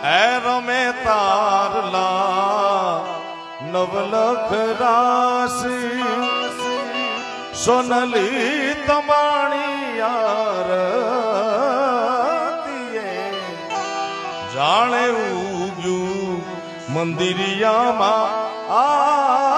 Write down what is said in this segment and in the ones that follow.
એ રમે તારલા નવલખ રાશી સોનલી તમાણી યાર જાણે ઉગ્યું મંદિરિયામાં આવ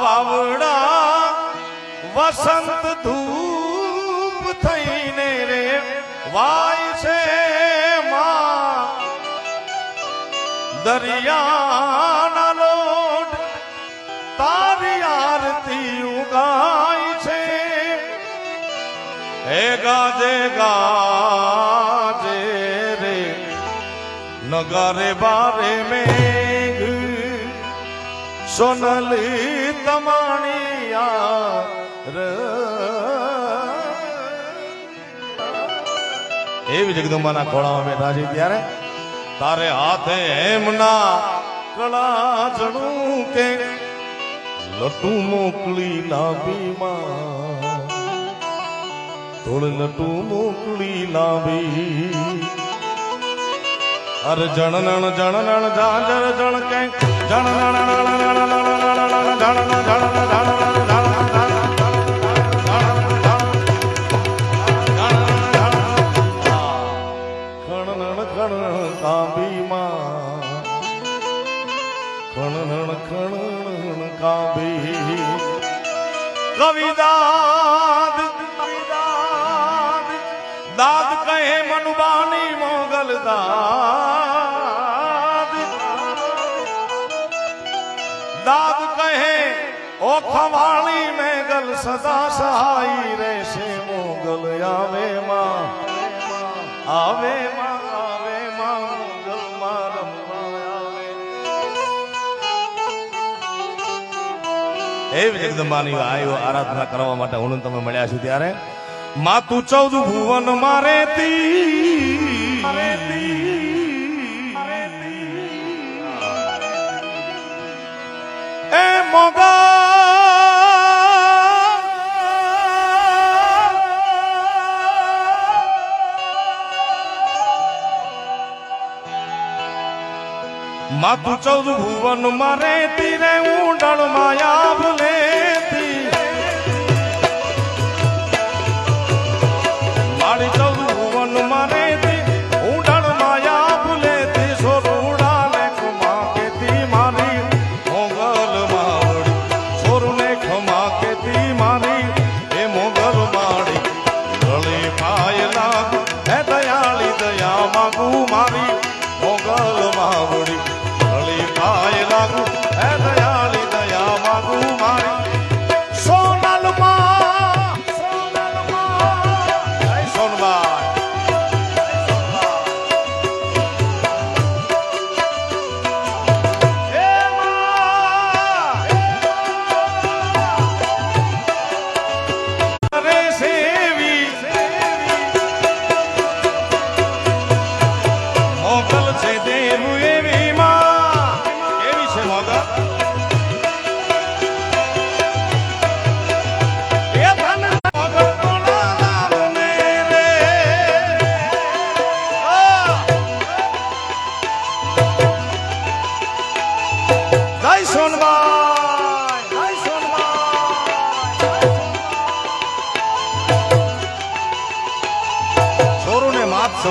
વાવડા વસંત ધૂપ થઈને રે, વાય છે માં. દરિયાના લોટ તારી આરતી ઉગાય છે. હે ગાજે ગાજે રે, નગરે બારે મેઘ સોનલી તમાણિયા એવી જગદંબાના ખોળામાં બેઠા છે ત્યારે તારે હાથે એમના કળા જણું કે લટુ મોકલી લાંબીમાં થોડ લટુ મોકલી લાવી અરે જણનણ જણનણ જાજર જણ કે જણનણ ખણનણ ખવાણી મેગલ સદા સહાય રહેશે, મોગલ આવે માં. આવે માં આવે માં, મોગલ માં એવી જગદંબાની આયો આરાધના કરવા માટે હું તમે મળ્યા છો ત્યારે? માતું ચૌદ ભુવન મારે એ મોગા માતું ચૌદ ભુવન મારે તીરે ઊંડણ માયા ભલેતી મારી ચૌદ ભુવન મારે ઊંડણ માયા ભૂલેતી સોરુડા ને ખમા કેતી મારી, મોગલ માવડી. સોરુને ખમા કેતી મારી, એ મોગલ માડી ગળે પાય હે દયાળી દયા માગુ મારી, મોગલ માવડી. પાય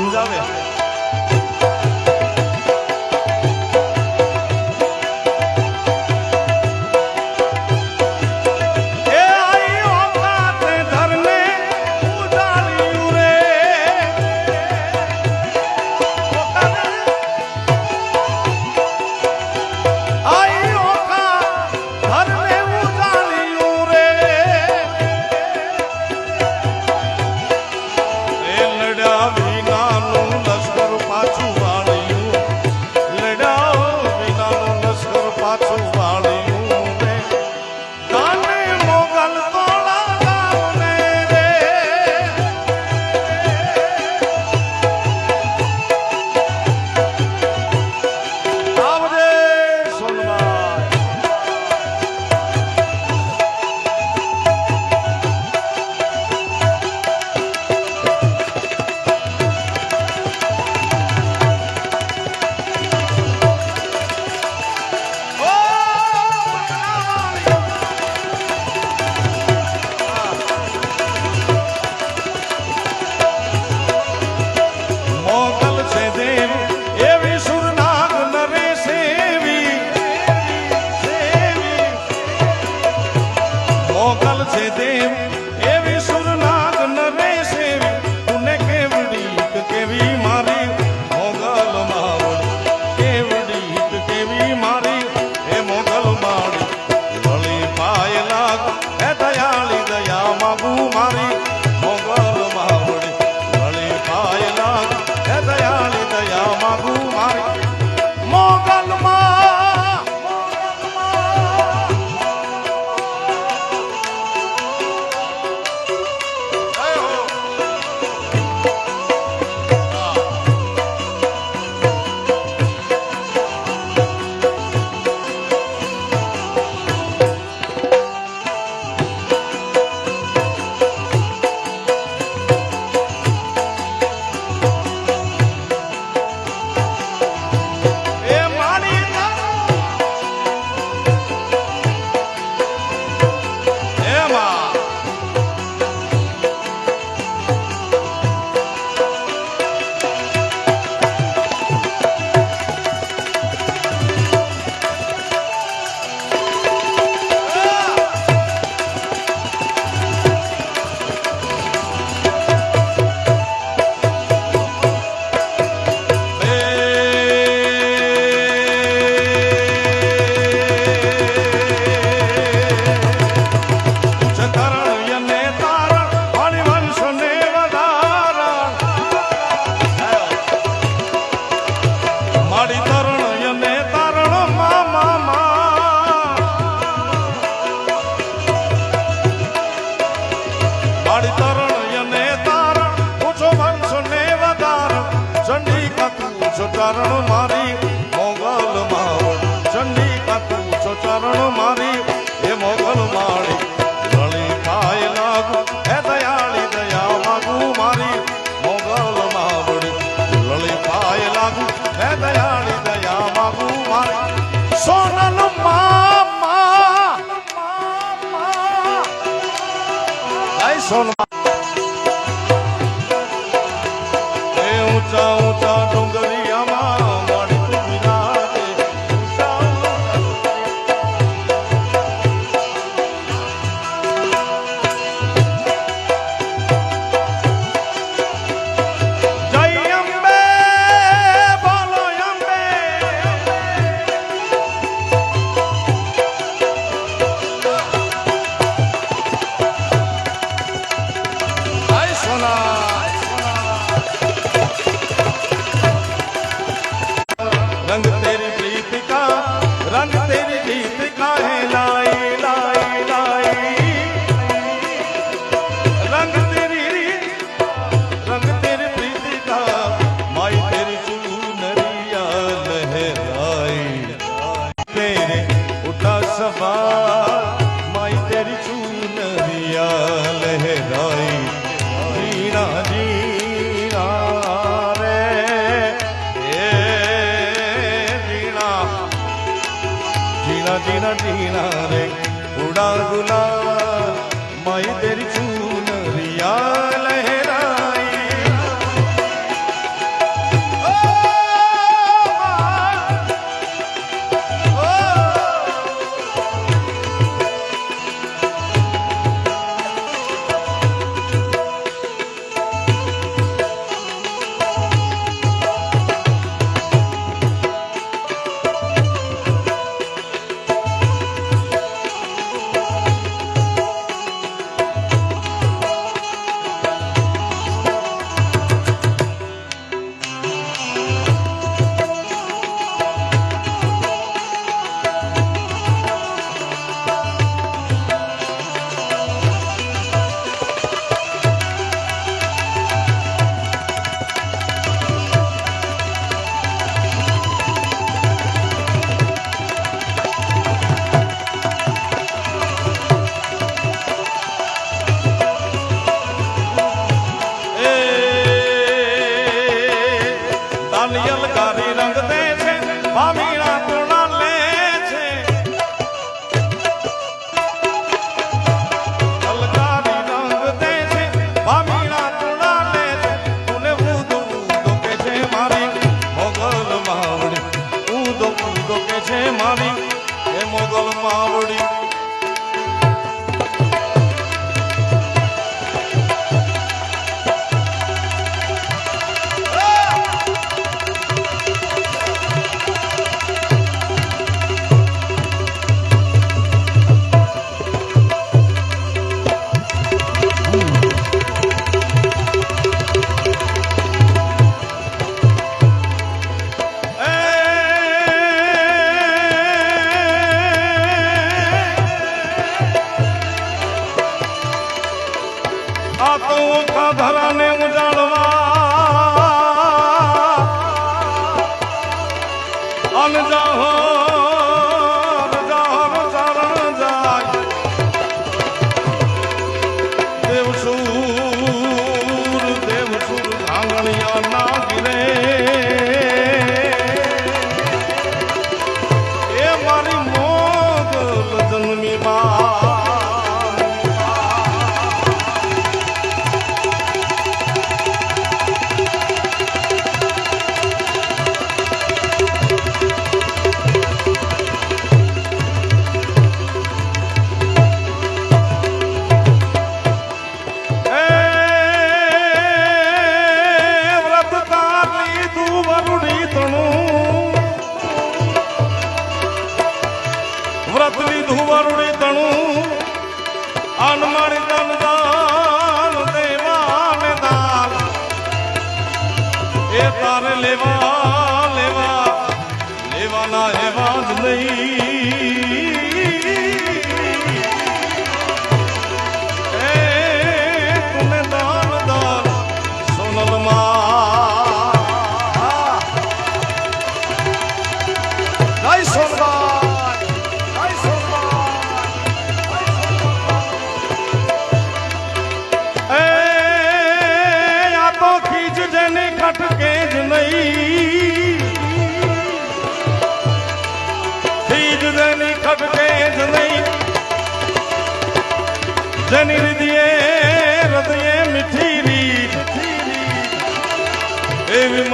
સમજાવે તું 了。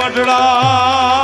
ગઢડા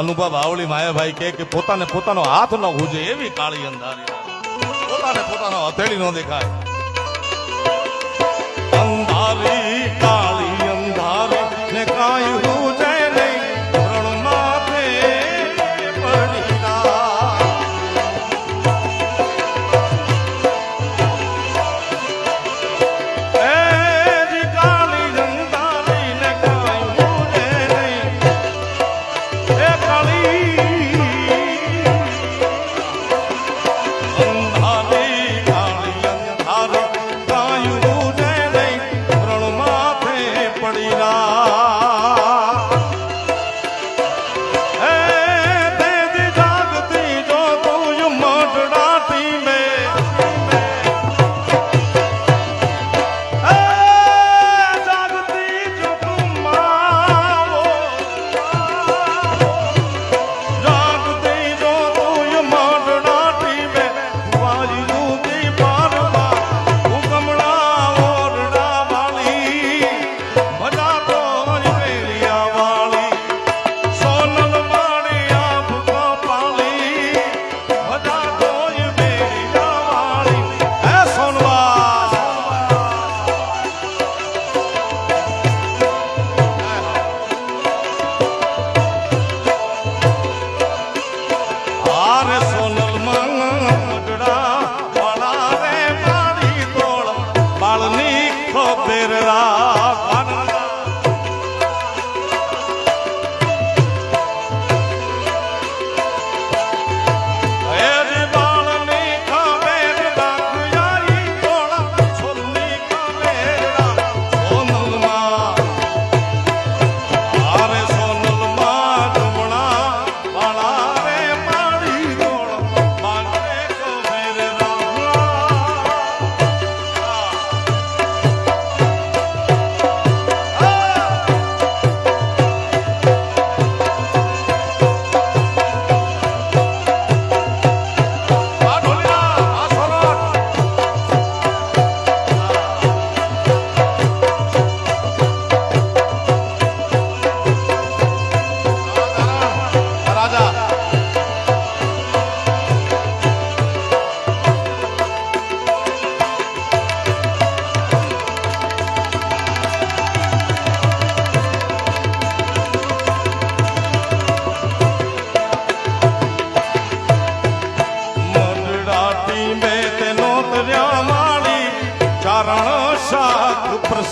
અનુભવ આવળી માયાભાઈ કહે કે પોતાને પોતાનો હાથ ન હુજે એવી કાળી અંધારી. પોતાને પોતાનો હથેળી ન દેખાય. અંધારી, કાળી અંધારી ને કાયું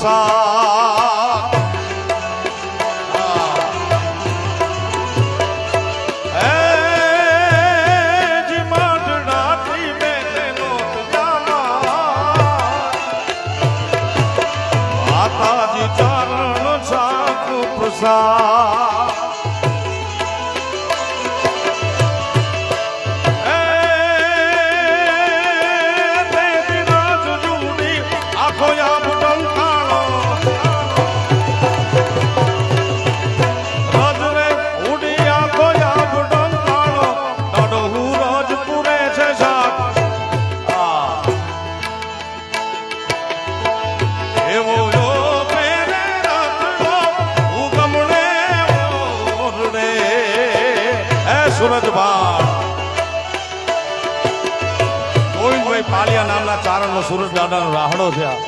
山。对啊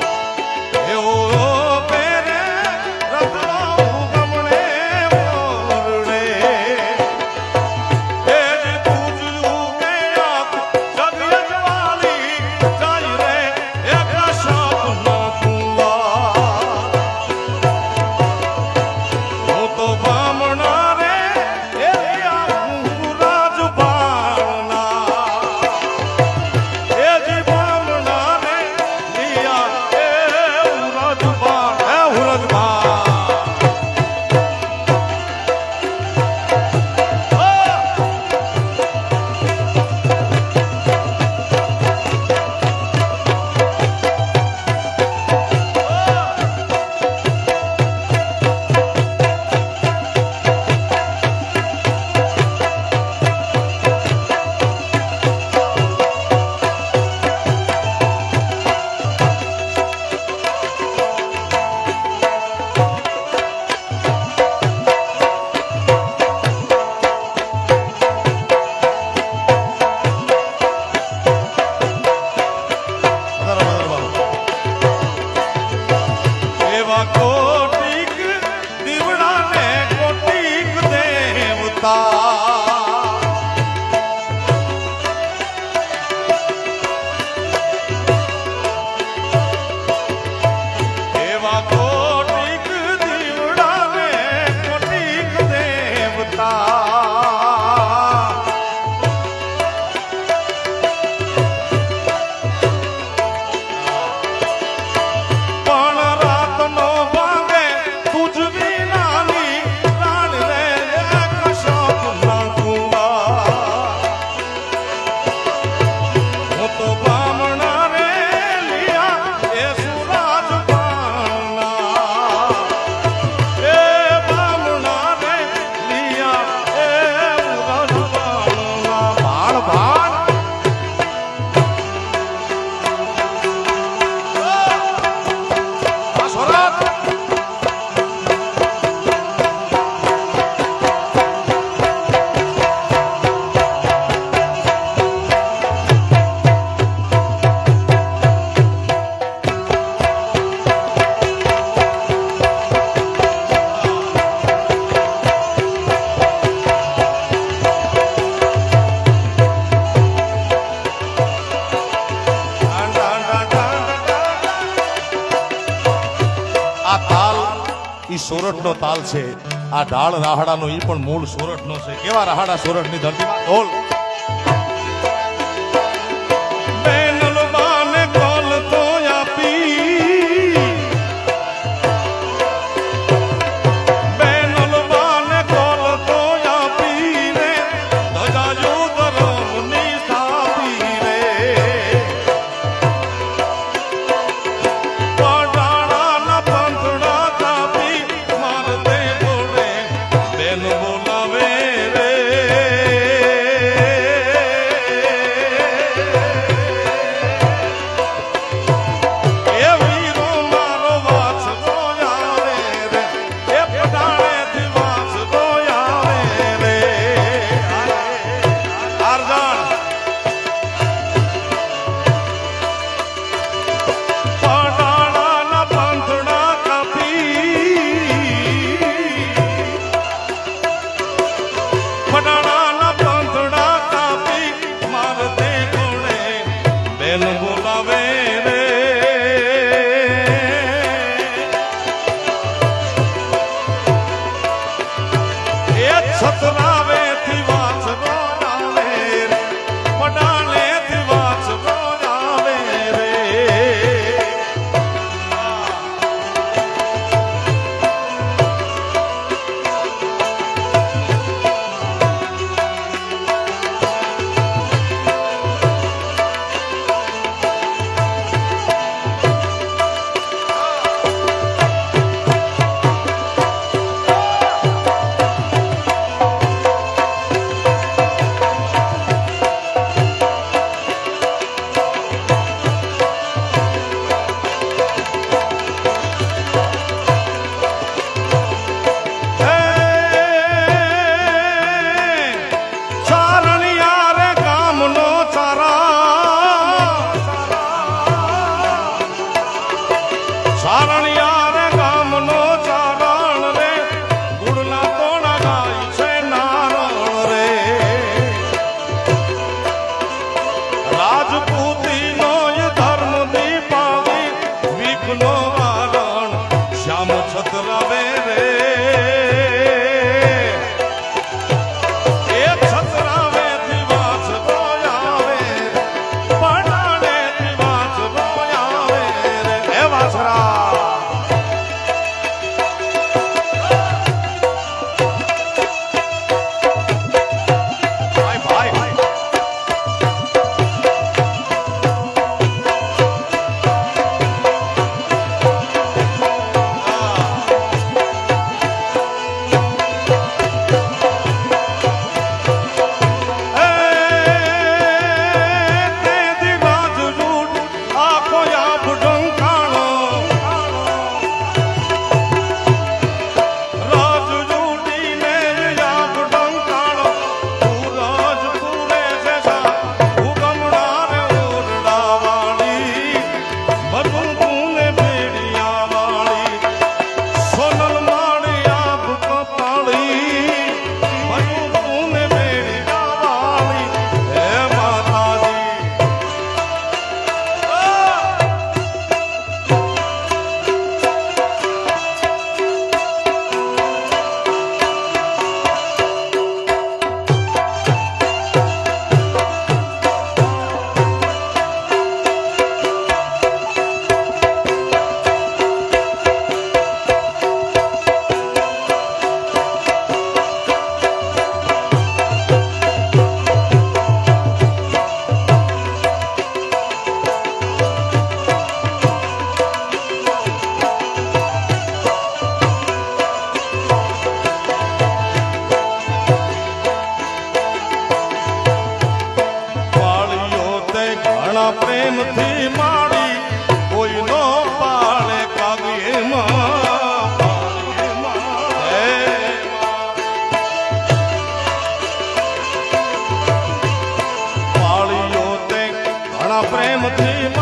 સુરતનો તાલ છે. આ ઢાળ રાહડાનો એ પણ મૂળ સુરતનો છે. કેવા રાહડા સુરતની ધરતીમાં? ઢોલ. પ્રેમથી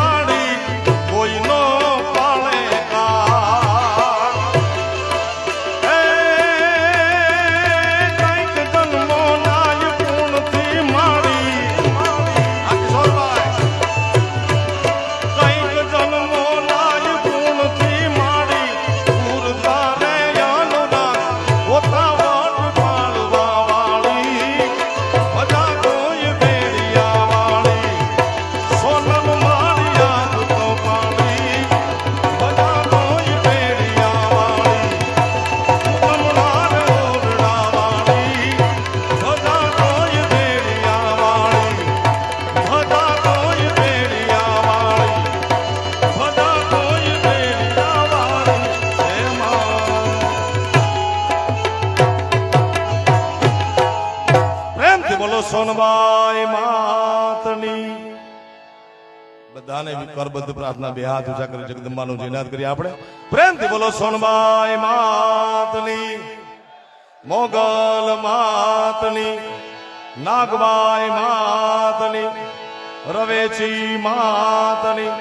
કરબદ્ધ પ્રાર્થના બે હાથ ઊંચા કરી જગદંબાનો જયનાથ કરી આપણે. પ્રેમથી બોલો, સોનબાઈ માતની, મોગલ માતની, નાગબાઈ માતની, રવેચી માતની,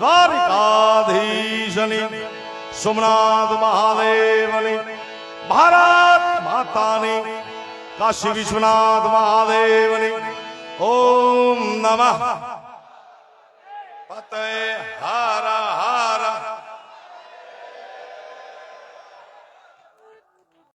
દ્વારિકાધીશની, સોમનાથ મહાદેવની, ભારત માતાની, કાશી વિશ્વનાથ મહાદેવની, ઓમ નમઃ. फतेह हारा हारा